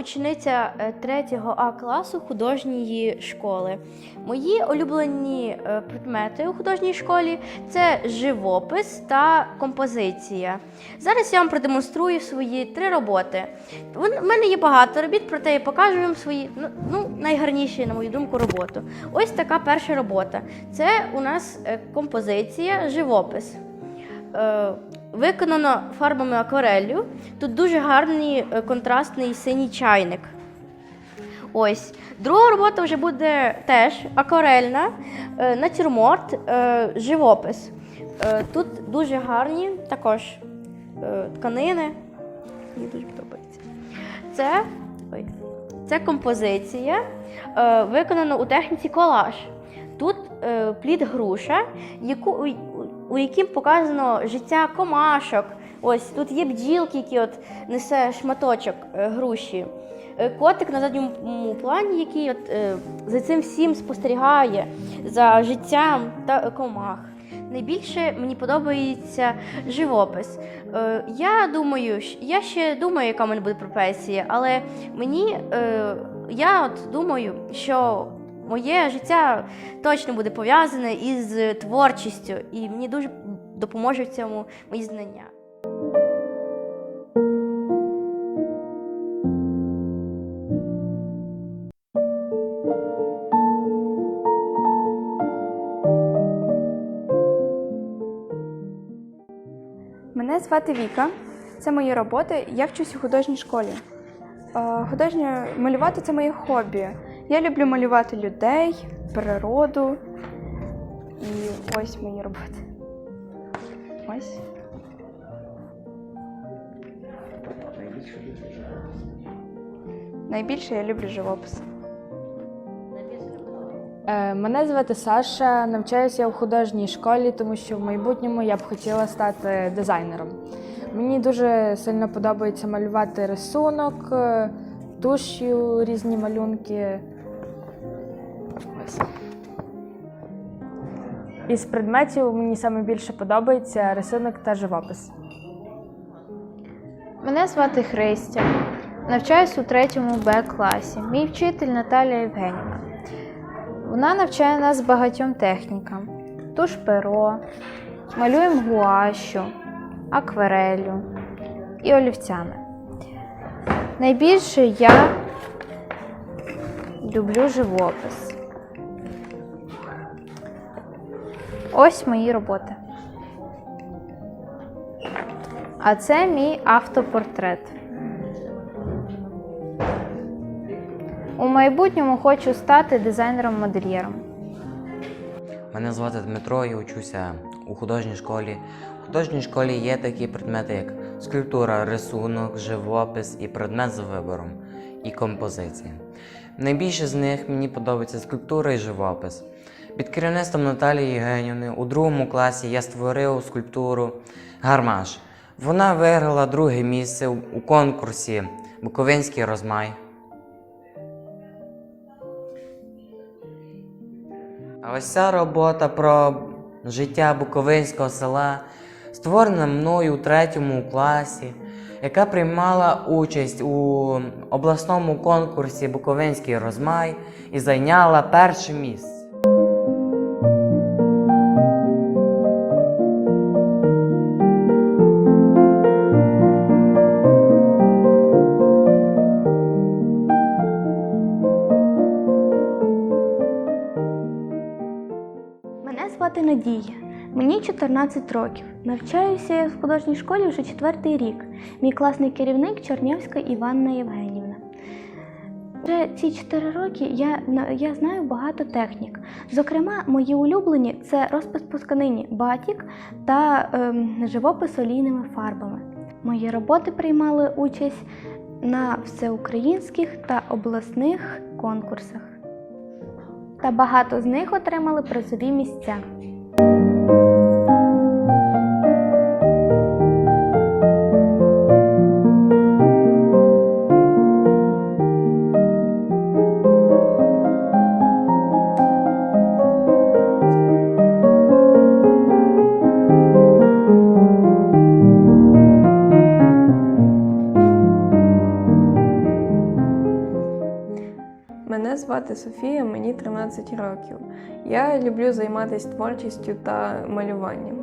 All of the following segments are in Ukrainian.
Учениця 3 А класу художньої школи. Мої улюблені е, предмети у художній школі це живопис та композиція. Зараз я вам продемонструю свої три роботи. У мене є багато робіт, проте я покажу вам свої ну, ну, найгарніші, на мою думку, роботу. Ось така перша робота. Це у нас е, композиція, живопис. Виконано фарбами аквареллю. Тут дуже гарний е, контрастний синій чайник. Ось. Друга робота вже буде теж акварельна, е, натюрморт, е, живопис. Тут дуже гарні також тканини. Мені дуже подобається. Це, ой, це композиція, виконана у техніці колаж. Тут плід груша, яку, у, яким показано життя комашок. Ось тут є бджілки, які от несе шматочок е, груші. Е, Котик на задньому плані, який от, е, за цим всім спостерігає за життям та комах. Найбільше мені подобається живопис. Е, я думаю, я ще думаю, яка в мене буде професія, але мені е, я от думаю, що моє життя точно буде пов'язане із творчістю, і мені дуже допоможе в цьому мої знання. Мене звати Віка. Це мої роботи. Я вчусь у художній школі. Е, Художнє малювати це моє хобі. Я люблю малювати людей, природу. І ось мої роботи. Ось. Найбільше я люблю живопис. Е, Мене звати Саша, навчаюся я в художній школі, тому що в майбутньому я б хотіла стати дизайнером. Мені дуже сильно подобається малювати рисунок, е, туш'ю, різні малюнки. Із предметів мені саме більше подобається рисунок та живопис. Мене звати Христя. Навчаюсь у третьому Б класі. Мій вчитель Наталія Євгенівна. Вона навчає нас багатьом технікам: туш перо, малюємо гуашю, акварелю і олівцями. Найбільше я люблю живопис. Ось мої роботи. А це мій автопортрет. У майбутньому хочу стати дизайнером-модельєром. Мене звати Дмитро, я учуся у художній школі. У художній школі є такі предмети, як скульптура, рисунок, живопис і предмет за вибором, і композиція. Найбільше з них мені подобається скульптура і живопис. Під керівництвом Наталії Євгенівни у другому класі я створив скульптуру Гармаш. Вона виграла друге місце у конкурсі Буковинський розмай. А ось ця робота про життя Буковинського села створена мною у третьому класі, яка приймала участь у обласному конкурсі Буковинський розмай і зайняла перше місце. 12 років. Навчаюся в художній школі вже четвертий рік. Мій класний керівник Чорнявська Іванна Євгенівна. Вже ці 4 роки я я знаю багато технік. Зокрема, мої улюблені це розпис по тканині батік та ем, живопис олійними фарбами. Мої роботи приймали участь на всеукраїнських та обласних конкурсах. Та багато з них отримали призові місця. Звати Софія, мені 13 років. Я люблю займатися творчістю та малюванням.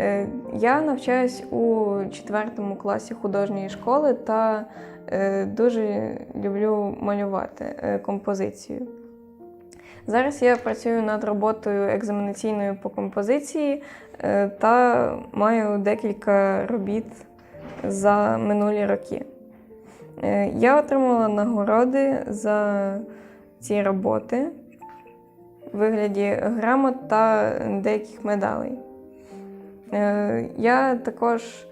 Е, Я навчаюсь у 4 класі художньої школи та е, дуже люблю малювати е, композицію. Зараз я працюю над роботою екзаменаційною по композиції та маю декілька робіт за минулі роки. Я отримала нагороди за ці роботи в вигляді грамот та деяких медалей. Е, Я також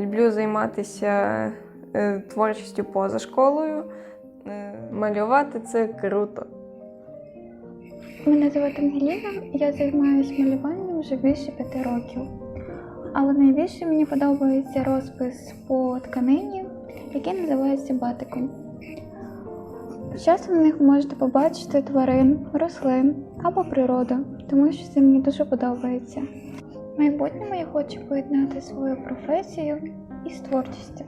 люблю займатися е, творчістю поза школою. Е, Малювати це круто. Мене звати Ангеліна, я займаюся малюванням вже більше п'яти років. Але найбільше мені подобається розпис по тканині, який називається батиком. Часто на них можете побачити тварин, рослин або природу, тому що це мені дуже подобається. В майбутньому я хочу поєднати свою професію із творчістю.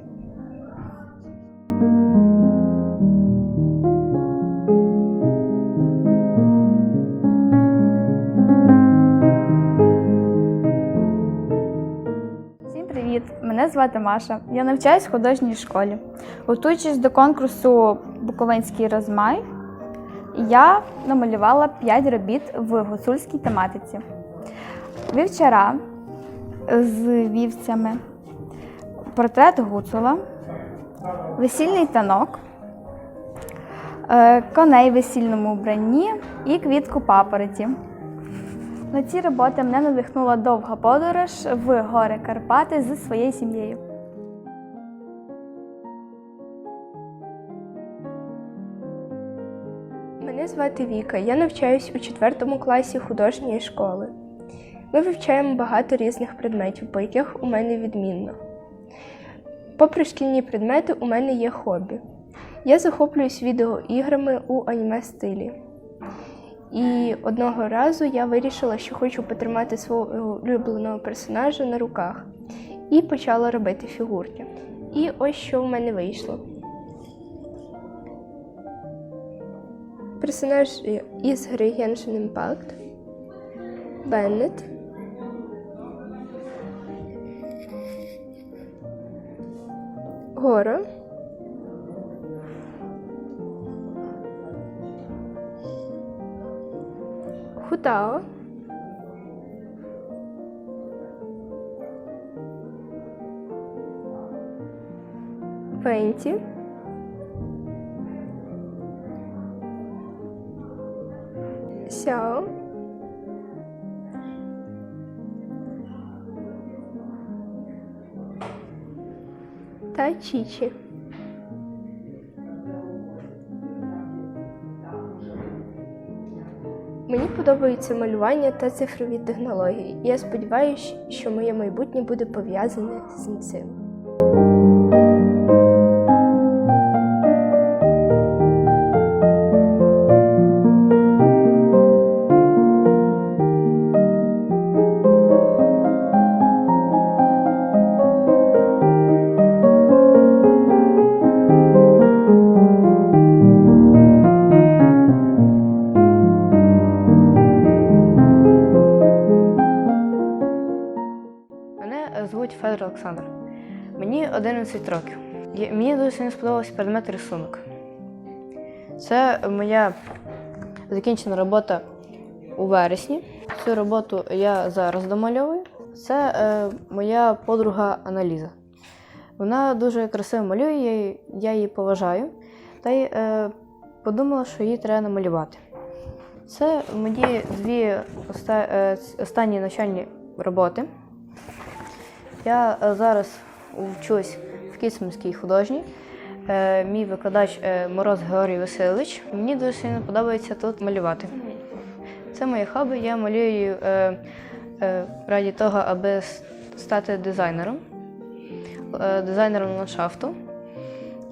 Мене звати Маша. Я навчаюсь в художній школі. Готуючись до конкурсу Буковинський розмай, я намалювала 5 робіт в гуцульській тематиці. Вівчара з вівцями, портрет гуцула, весільний танок, е, коней в весільному вбранні і квітку папороті. На ці роботи мене надихнула довга подорож в гори Карпати зі своєю сім'єю. Звати Віка. Я навчаюсь у 4 класі художньої школи. Ми вивчаємо багато різних предметів, по яких у мене відмінно. Попри шкільні предмети, у мене є хобі. Я захоплююсь відеоіграми у аніме стилі. І одного разу я вирішила, що хочу потримати свого улюбленого персонажа на руках. І почала робити фігурки. І ось що в мене вийшло. Персонаж із гри Genshin Impact. Беннет. Горо. Хутао. Венті. Сяо. Та Чічі. Мені подобається малювання та цифрові технології. Я сподіваюся, що моє майбутнє буде пов'язане з цим. Звуть Федор Олександр. Мені 11 років. Мені дуже сильно сподобався предмет рисунок. Це моя закінчена робота у вересні. Цю роботу я зараз домальовую. Це е, моя подруга Аналіза. Вона дуже красиво малює, я її- я її поважаю. Та й е, подумала, що її треба намалювати. Це мої дві оста- е, останні навчальні роботи. Я е, зараз вчусь в Кіцманській художній. Е, Мій викладач е, Мороз Георгій Васильович. Мені дуже подобається тут малювати. Це моє хобі. Я малюю раді того, аби стати дизайнером, дизайнером ландшафту.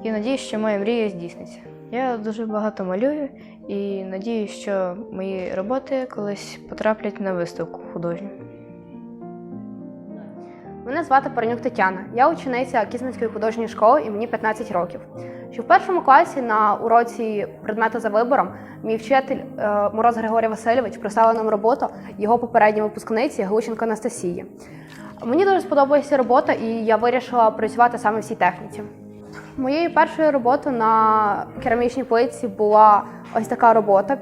І надію, що моя мрія здійсниться. Я дуже багато малюю і надію, що мої роботи колись потраплять на виставку художню. Мене звати Паранюк Тетяна. Я учениця Кізненської художньої школи і мені 15 років. Ще в першому класі на уроці предмету за вибором мій вчитель е, Мороз Григорій Васильович представив нам роботу його попередньої випускниці Глущенко Анастасії. Мені дуже сподобалася робота, і я вирішила працювати саме в цій техніці. Моєю першою роботою на керамічній плитці була ось така робота.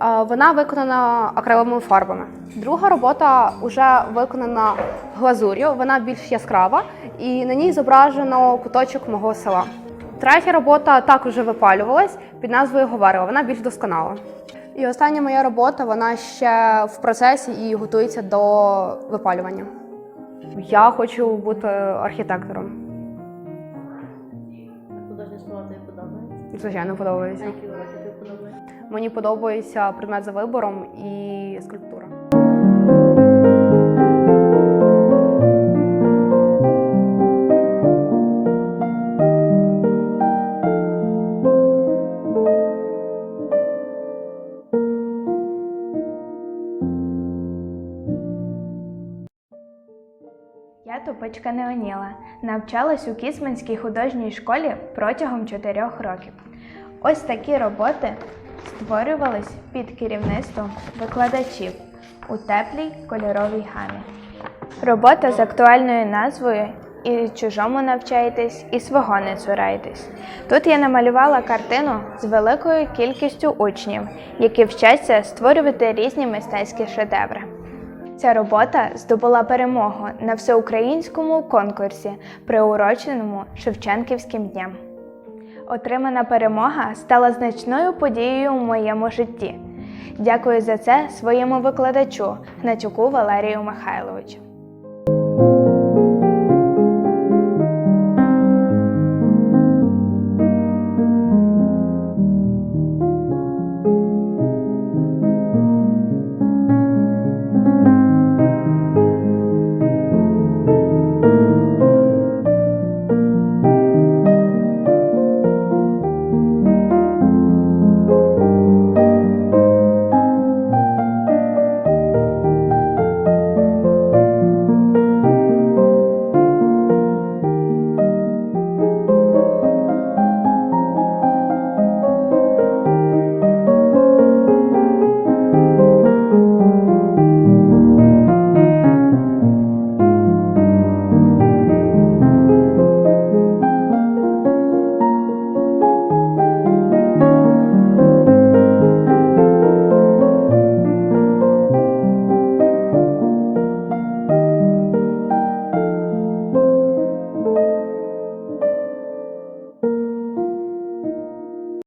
Е, Вона виконана акриловими фарбами. Друга робота вже виконана глазур'ю, вона більш яскрава, і на ній зображено куточок мого села. Третя робота також випалювалась під назвою Говорила, вона більш досконала. І остання моя робота вона ще в процесі і готується до випалювання. Я хочу бути архітектором. Художня школа тобі подобається? Звичайно, подобається. Мені подобається предмет за вибором і скульптура. Я Тупичка Неоніла. Навчалась у Кісманській художній школі протягом чотирьох років. Ось такі роботи створювались під керівництвом викладачів у теплій кольоровій гамі. Робота з актуальною назвою І чужому навчаєтесь, і свого не цурайтесь. Тут я намалювала картину з великою кількістю учнів, які вчаться створювати різні мистецькі шедеври. Ця робота здобула перемогу на всеукраїнському конкурсі, приуроченому Шевченківським дням. Отримана перемога стала значною подією у моєму житті. Дякую за це своєму викладачу Гнатюку Валерію Михайловичу.